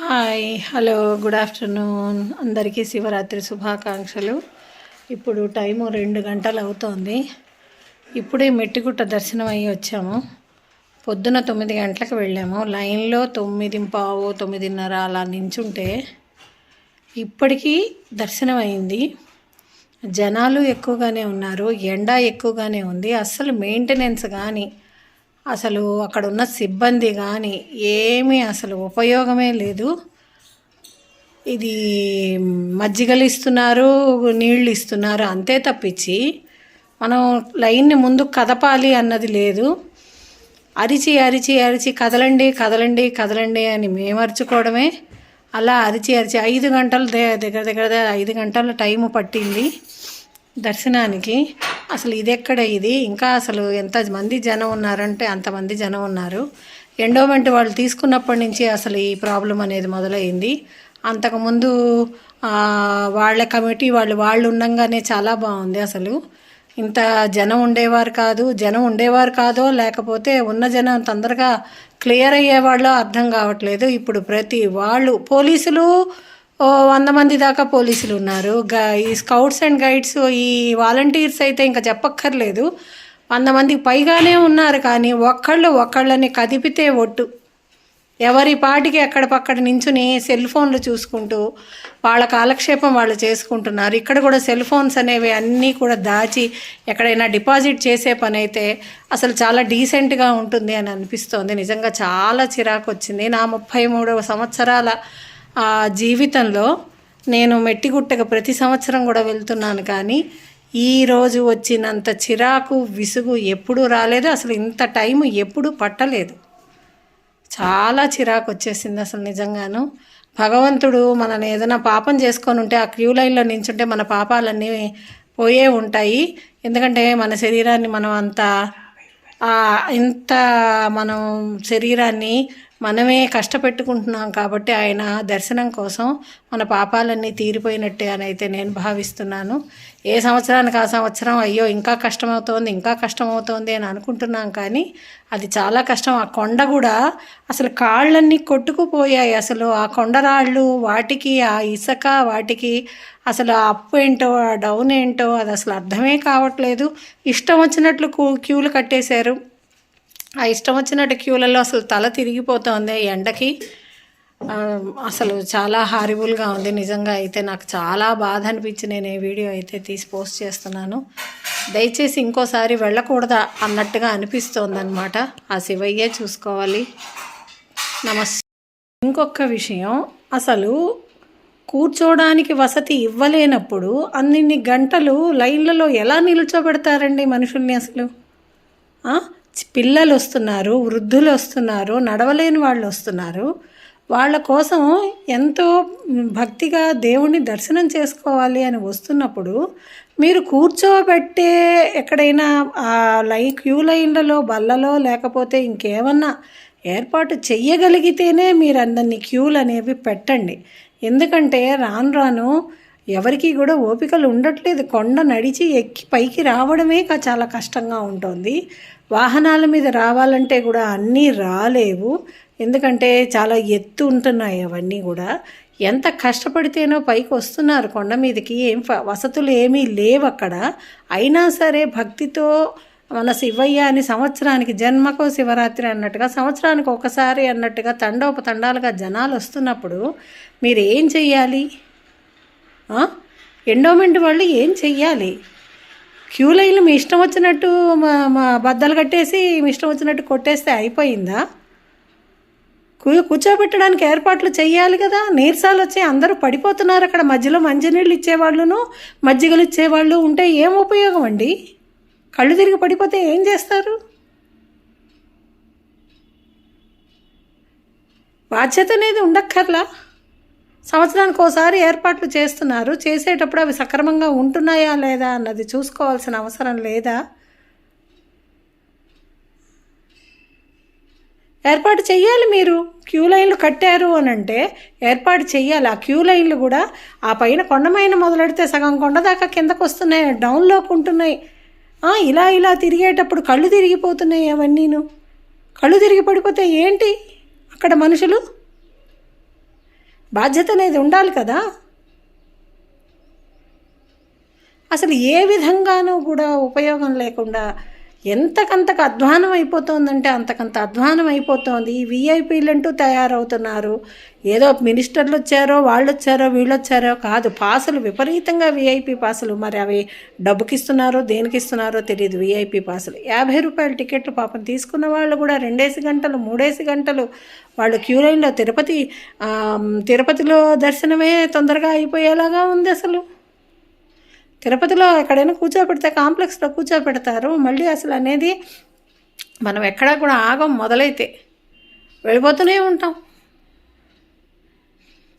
Hi hello good afternoon. అందరికీ శివరాత్రి శుభాకాంక్షలు. ఇప్పుడు టైము రెండు గంటలు అవుతోంది. ఇప్పుడే మెట్టిగుట్ట దర్శనం అయ్యి వచ్చాము. పొద్దున తొమ్మిది గంటలకు వెళ్ళాము. లైన్లో తొమ్మిది పావు తొమ్మిదిన్నర అలా నించుంటే ఇప్పటికీ దర్శనం అయింది. జనాలు ఎక్కువగానే ఉన్నారు. ఎండ ఎక్కువగానే ఉంది. అస్సలు మెయింటెనెన్స్ కానీ అసలు అక్కడ ఉన్న సిబ్బంది కానీ ఏమీ అసలు ఉపయోగమే లేదు. ఇది మజ్జిగలు ఇస్తున్నారు నీళ్ళు ఇస్తున్నారు అంతే తప్పించి మనం లైన్ని ముందు కదపాలి అన్నది లేదు. అరిచి అరిచి అరిచి కదలండి కదలండి కదలండి అని మేము అరుచుకోవడమే అలా అరిచి అరిచి ఐదు గంటలు దే- దగ్గర దగ్గర ఐదు గంటల టైం పట్టింది. దర్శనానికి అసలు ఇది ఎక్కడ ఇది? ఇంకా అసలు ఎంత మంది జనం ఉన్నారంటే అంతమంది జనం ఉన్నారు. ఎండోమెంట్ వాళ్ళు తీసుకున్నప్పటి నుంచి అసలు ఈ ప్రాబ్లం అనేది మొదలైంది. అంతకుముందు వాళ్ళ కమిటీ వాళ్ళు వాళ్ళు ఉండంగానే చాలా బాగుంది అసలు. ఇంత జనం ఉండేవారు కాదు. జనం ఉండేవారు కాదో లేకపోతే ఉన్న జనం తొందరగా క్లియర్ అయ్యేవాళ్ళో అర్థం కావట్లేదు. ఇప్పుడు ప్రతి వాళ్ళు పోలీసులు ఓ వంద మంది దాకా పోలీసులు ఉన్నారు. ఈ స్కౌట్స్ అండ్ గైడ్స్ ఈ వాలంటీర్స్ అయితే ఇంకా చెప్పక్కర్లేదు. వంద మంది పైగానే ఉన్నారు కానీ ఒక్కళ్ళు ఒక్కళ్ళని కదిపితే ఒట్టు. ఎవరి పాటికి ఎక్కడ పక్కడ నించుని సెల్ ఫోన్లు చూసుకుంటూ వాళ్ళ కాలక్షేపం వాళ్ళు చేసుకుంటున్నారు. ఇక్కడ కూడా సెల్ ఫోన్స్ అనేవి అన్నీ కూడా దాచి ఎక్కడైనా డిపాజిట్ చేసే పని అయితే అసలు చాలా డీసెంట్గా ఉంటుంది అని అనిపిస్తోంది. నిజంగా చాలా చిరాకు వచ్చింది నా ముప్పై మూడవ సంవత్సరాల ఆ, జీవితంలో నేను మెట్టిగుట్టకు ప్రతి సంవత్సరం కూడా వెళ్తున్నాను కానీ ఈరోజు వచ్చినంత చిరాకు విసుగు ఎప్పుడూ రాలేదు. అసలు ఇంత టైం ఎప్పుడు పట్టలేదు. చాలా చిరాకు వచ్చేసింది అసలు నిజంగాను. భగవంతుడు మనల్ని ఏదైనా పాపం చేసుకొని ఉంటే ఆ క్యూ లైన్లో నించుంటే మన పాపాలన్నీ పోయే ఉంటాయి. ఎందుకంటే మన శరీరాన్ని మనం అంత ఇంత మనం శరీరాన్ని మనమే కష్టపెట్టుకుంటున్నాం కాబట్టి ఆయన దర్శనం కోసం మన పాపాలన్నీ తీరిపోయినట్టే అని అయితే నేను భావిస్తున్నాను. ఏ సంవత్సరానికి ఆ సంవత్సరం అయ్యో ఇంకా కష్టమవుతోంది ఇంకా కష్టమవుతోంది అని అనుకుంటున్నాం కానీ అది చాలా కష్టం. ఆ కొండ కూడా అసలు కాళ్ళన్నీ కొట్టుకుపోయాయి అసలు. ఆ కొండరాళ్ళు వాటికి ఆ ఇసుక వాటికి అసలు ఆ అప్ ఏంటో ఆ డౌన్ ఏంటో అది అసలు అర్థమే కావట్లేదు. ఇష్టం వచ్చినట్లు క్యూ- క్యూలు కట్టేశారు. ఆ ఇష్టం వచ్చినట్టు క్యూలలో అసలు తల తిరిగిపోతుంది ఎండకి. అసలు చాలా హారిబుల్గా ఉంది. నిజంగా అయితే నాకు చాలా బాధ అనిపించి నేను ఈ వీడియో అయితే తీసి పోస్ట్ చేస్తున్నాను. దయచేసి ఇంకోసారి వెళ్ళకూడదా అన్నట్టుగా అనిపిస్తోంది అనమాట ఆ శివయ్యే చూసుకోవాలి. నమస్తే ఇంకొక విషయం. అసలు కూర్చోడానికి వసతి ఇవ్వలేనప్పుడు అన్నిన్ని గంటలు లైన్లలో ఎలా నిల్చోబెడతారండి మనుషుల్ని అసలు? పిల్లలు వస్తున్నారు వృద్ధులు వస్తున్నారు నడవలేని వాళ్ళు వస్తున్నారు. వాళ్ళ కోసం ఎంతో భక్తిగా దేవుణ్ణి దర్శనం చేసుకోవాలి అని వస్తున్నప్పుడు మీరు కూర్చోబెట్టే ఎక్కడైనా ఆ లై క్యూ లైన్లలో బల్లలో లేకపోతే ఇంకేమన్నా ఏర్పాటు చెయ్యగలిగితేనే మీరు అందరినీ క్యూలు అనేవి పెట్టండి. ఎందుకంటే రాను రాను ఎవరికీ కూడా ఓపికలు ఉండట్లేదు. కొండ నడిచి ఎక్కి పైకి రావడమే కా- చాలా కష్టంగా ఉంటుంది. వాహనాల మీద రావాలంటే కూడా అన్నీ రాలేవు. ఎందుకంటే చాలా ఎత్తు ఉంటున్నాయి అవన్నీ కూడా. ఎంత కష్టపడితేనో పైకి వస్తున్నారు కొండ మీదకి. ఏం ఫ- వసతులు ఏమీ లేవు అక్కడ. అయినా సరే భక్తితో మన శివయ్య అని సంవత్సరానికి జన్మకో శివరాత్రి అన్నట్టుగా సంవత్సరానికి ఒకసారి అన్నట్టుగా తండోపతండాలుగా జనాలు వస్తున్నప్పుడు మీరు ఏం చెయ్యాలి? ఎండోమెంట్ వాళ్ళు ఏం చెయ్యాలి? క్యూ లైన్లు మీ ఇష్టం వచ్చినట్టు మా మా బద్దలు కట్టేసి మీ ఇష్టం వచ్చినట్టు కొట్టేస్తే అయిపోయిందా? కూర్చోబెట్టడానికి ఏర్పాట్లు చేయాలి కదా. నీరసాలు వచ్చి అందరూ పడిపోతున్నారు అక్కడ. మధ్యలో మంచినీళ్ళు ఇచ్చేవాళ్ళును మజ్జిగలు ఇచ్చేవాళ్ళు ఉంటే ఏం ఉపయోగం అండి? కళ్ళు తిరిగి పడిపోతే ఏం చేస్తారు? బాధ్యత అనేది ఉండక్కర్లా. సంవత్సరానికి ఒకసారి ఏర్పాట్లు చేస్తున్నారు. చేసేటప్పుడు అవి సక్రమంగా ఉంటున్నాయా లేదా అన్నది చూసుకోవాల్సిన అవసరం లేదా? ఏర్పాటు చేయాలి మీరు. క్యూ లైన్లు కట్టారు అని అంటే ఏర్పాటు చేయాలి ఆ క్యూ లైన్లు కూడా ఆ పైన కొండమైన మొదలెడితే సగం కొండ దాకా కిందకు వస్తున్నాయి. డౌన్లోకి ఉంటున్నాయి. ఇలా ఇలా తిరిగేటప్పుడు కళ్ళు తిరిగిపోతున్నాయి అవన్నీను. కళ్ళు తిరిగి పడిపోతే ఏంటి? అక్కడ మనుషులు బాధ్యత అనేది ఉండాలి కదా? అసలు ఏ విధంగానూ కూడా ఉపయోగం లేకుండా ఎంతకంతకు అధ్వానం అయిపోతుందంటే అంతకంత అధ్వానం అయిపోతుంది. ఈ వీఐపీలు అంటూ తయారవుతున్నారు. ఏదో మినిస్టర్లు వచ్చారో వాళ్ళు వచ్చారో వీళ్ళు వచ్చారో కాదు పాసులు విపరీతంగా వీఐపీ పాసులు. మరి అవి డబ్బుకి ఇస్తున్నారో దేనికి ఇస్తున్నారో తెలియదు వీఐపీ పాసులు. యాభై రూపాయల టికెట్లు పాపం తీసుకున్న వాళ్ళు కూడా రెండేసి గంటలు మూడేసి గంటలు వాళ్ళు క్యూ లైన్లో తిరుపతి తిరుపతిలో దర్శనమే తొందరగా అయిపోయేలాగా ఉంది అసలు. తిరుపతిలో ఎక్కడైనా కూర్చోబెడితే కాంప్లెక్స్లో కూర్చోబెడతారు మళ్ళీ అసలు అనేది మనం ఎక్కడా కూడా ఆగం మొదలైతే. వెళ్ళిపోతూనే ఉంటాం.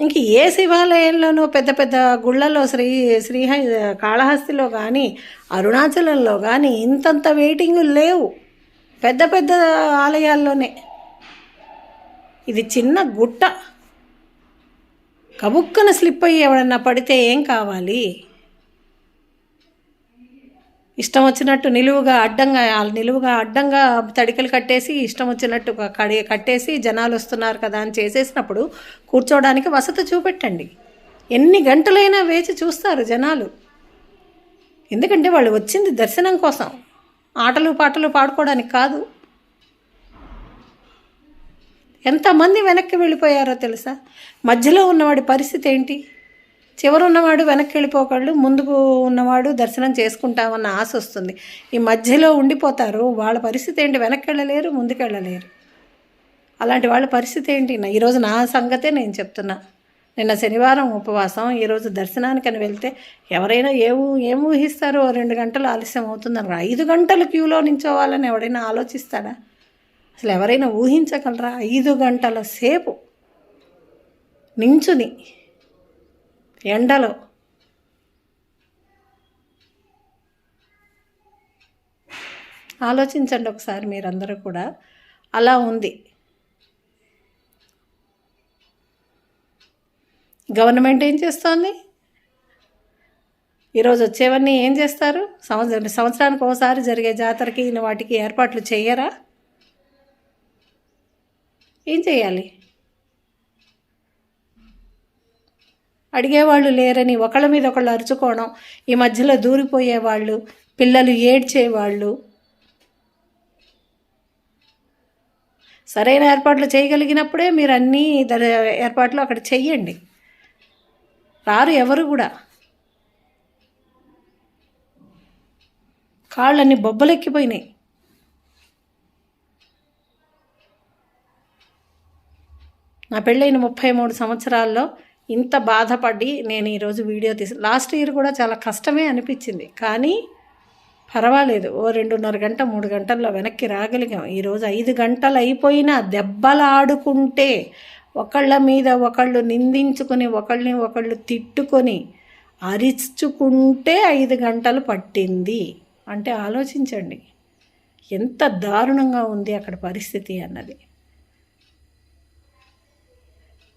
ఇంక ఏ శివాలయంలోనూ పెద్ద పెద్ద గుళ్ళలో శ్రీ శ్రీహ కాళహస్తిలో కానీ అరుణాచలంలో కానీ ఇంతంత వెయిటింగులు లేవు. పెద్ద పెద్ద ఆలయాల్లోనే. ఇది చిన్న గుట్ట. కబుక్కన స్లిప్ అయ్యి ఎవడన్నా పడితే ఏం కావాలి? ఇష్టం వచ్చినట్టు నిలువుగా అడ్డంగా నిలువుగా అడ్డంగా తడికలు కట్టేసి ఇష్టం వచ్చినట్టు కడి కట్టేసి జనాలు వస్తున్నారు కదా అని చేసేసినప్పుడు కూర్చోవడానికి వసతి చూపెట్టండి. ఎన్ని గంటలైనా వేచి చూస్తారు జనాలు. ఎందుకంటే వాళ్ళు వచ్చింది దర్శనం కోసం. ఆటలు పాటలు పాడుకోవడానికి కాదు. ఎంతమంది వెనక్కి వెళ్ళిపోయారో తెలుసా? మధ్యలో ఉన్నవాడి పరిస్థితి ఏంటి? చివరు ఉన్నవాడు వెనక్కి వెళ్ళిపోకళ్ళు ముందుకు ఉన్నవాడు దర్శనం చేసుకుంటామన్న ఆశ వస్తుంది. ఈ మధ్యలో ఉండిపోతారు. వాళ్ళ పరిస్థితి ఏంటి? వెనక్కి వెళ్ళలేరు ముందుకు వెళ్ళలేరు అలాంటి వాళ్ళ పరిస్థితి ఏంటి? నా ఈరోజు నా సంగతే నేను చెప్తున్నా. నిన్న శనివారం ఉపవాసం ఈరోజు దర్శనానికని వెళ్తే ఎవరైనా ఏ ఏం ఊహిస్తారో? రెండు గంటలు ఆలస్యం అవుతుందని ఐదు గంటలు క్యూలో నించోవాలని ఎవడైనా ఆలోచిస్తాడా అసలు ఎవరైనా ఊహించగలరా? ఐదు గంటల సేపు నించుని ఎండలో. ఆలోచించండి ఒకసారి మీరందరూ కూడా. అలా ఉంది. గవర్నమెంట్ ఏం చేస్తోంది? ఈరోజు వచ్చేవన్నీ ఏం చేస్తారు? సంవత్సరం సంవత్సరానికి ఒకసారి జరిగే జాతరకి వాటికి ఏర్పాట్లు చేయరా? ఏం చేయాలి? అడిగేవాళ్ళు లేరని ఒకళ్ళ మీద ఒకళ్ళు అరుచుకోవడం ఈ మధ్యలో దూరిపోయేవాళ్ళు పిల్లలు ఏడ్చేవాళ్ళు. సరైన ఏర్పాట్లు చేయగలిగినప్పుడే మీరు అన్ని ద- ఏర్పాట్లు అక్కడ చెయ్యండి. రారు ఎవరు కూడా. కాళ్ళన్నీ బొబ్బలెక్కిపోయినాయి. నా పెళ్ళైన ముప్పై మూడు సంవత్సరాల్లో ఇంత బాధపడి నేను ఈరోజు వీడియో తీసి లాస్ట్ ఇయర్ కూడా చాలా కష్టమే అనిపించింది. కానీ పర్వాలేదు. ఓ రెండున్నర గంట మూడు గంటల్లో వెనక్కి రాగలిగాం. ఈరోజు ఐదు గంటలు అయిపోయినా దెబ్బలాడుకుంటే ఒకళ్ళ మీద ఒకళ్ళు నిందించుకొని ఒకళ్ళని ఒకళ్ళు తిట్టుకొని అరిచుకుంటే ఐదు గంటలు పట్టింది. అంటే ఆలోచించండి. ఎంత దారుణంగా ఉంది అక్కడ పరిస్థితి అన్నది.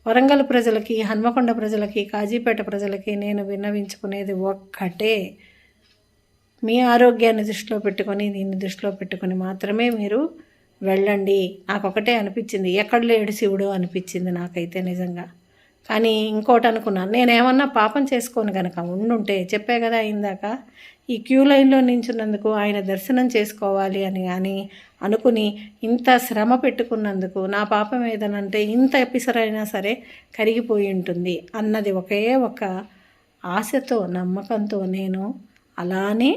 వరంగల్ ప్రజలకి హన్మకొండ ప్రజలకి కాజీపేట ప్రజలకి నేను విన్నవించుకునేది ఒక్కటే. మీ ఆరోగ్యాన్ని దృష్టిలో పెట్టుకొని దీన్ని దృష్టిలో పెట్టుకొని మాత్రమే మీరు వెళ్ళండి. నాకు ఒకటే అనిపించింది. ఎక్కడ లేడు శివుడు అనిపించింది నాకైతే నిజంగా. కానీ ఇంకోటి అనుకున్నాను నేనేమన్నా పాపం చేసుకొని కనుక ఉండుంటే చెప్పే కదా ఇందాక ఈ క్యూ లైన్లో నించున్నందుకు ఆయన దర్శనం చేసుకోవాలి అని కానీ అనుకుని ఇంత శ్రమ పెట్టుకున్నందుకు నా పాపం ఏదనంటే ఇంత ఎపిసరైనా సరే కరిగిపోయి ఉంటుంది అన్నది ఒకే ఒక ఆశతో నమ్మకంతో నేను అలానే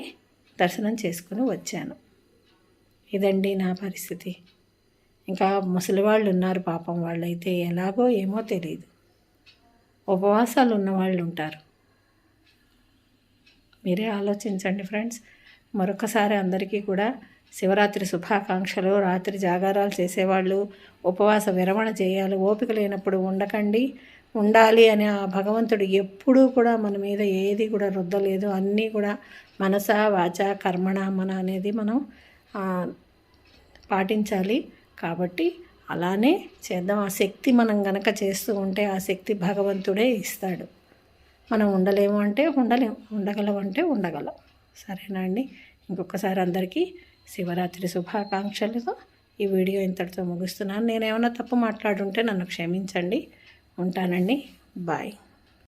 దర్శనం చేసుకుని వచ్చాను. ఇదండి నా పరిస్థితి. ఇంకా ముసలి వాళ్ళు ఉన్నారు పాపం వాళ్ళైతే ఎలాగో ఏమో తెలియదు ఉపవాసాలు ఉన్న వాళ్ళు ఉంటారు మీరే ఆలోచించండి ఫ్రెండ్స్. మరొకసారి అందరికీ కూడా శివరాత్రి శుభాకాంక్షలు రాత్రి జాగారాలు చేసేవాళ్ళు ఉపవాస విరమణ చేయాలి ఓపిక లేనప్పుడు ఉండకండి. ఉండాలి అని ఆ భగవంతుడు ఎప్పుడూ కూడా మన మీద ఏది కూడా రుద్దలేదు. అన్నీ కూడా మనస వాచ కర్మణ మన అనేది మనం పాటించాలి. కాబట్టి అలానే చేద్దాం. ఆ శక్తి మనం గనక చేస్తూ ఉంటే ఆ శక్తి భగవంతుడే ఇస్తాడు. మనం ఉండలేము అంటే ఉండలేం. ఉండగలం అంటే ఉండగలం. సరేనా అండి? ఇంకొకసారి అందరికీ శివరాత్రి శుభాకాంక్షలతో ఈ వీడియో ఇంతటితో ముగిస్తున్నాను. నేను ఏమైనా తప్పు మాట్లాడుంటే నన్ను క్షమించండి. ఉంటానండి. బాయ్.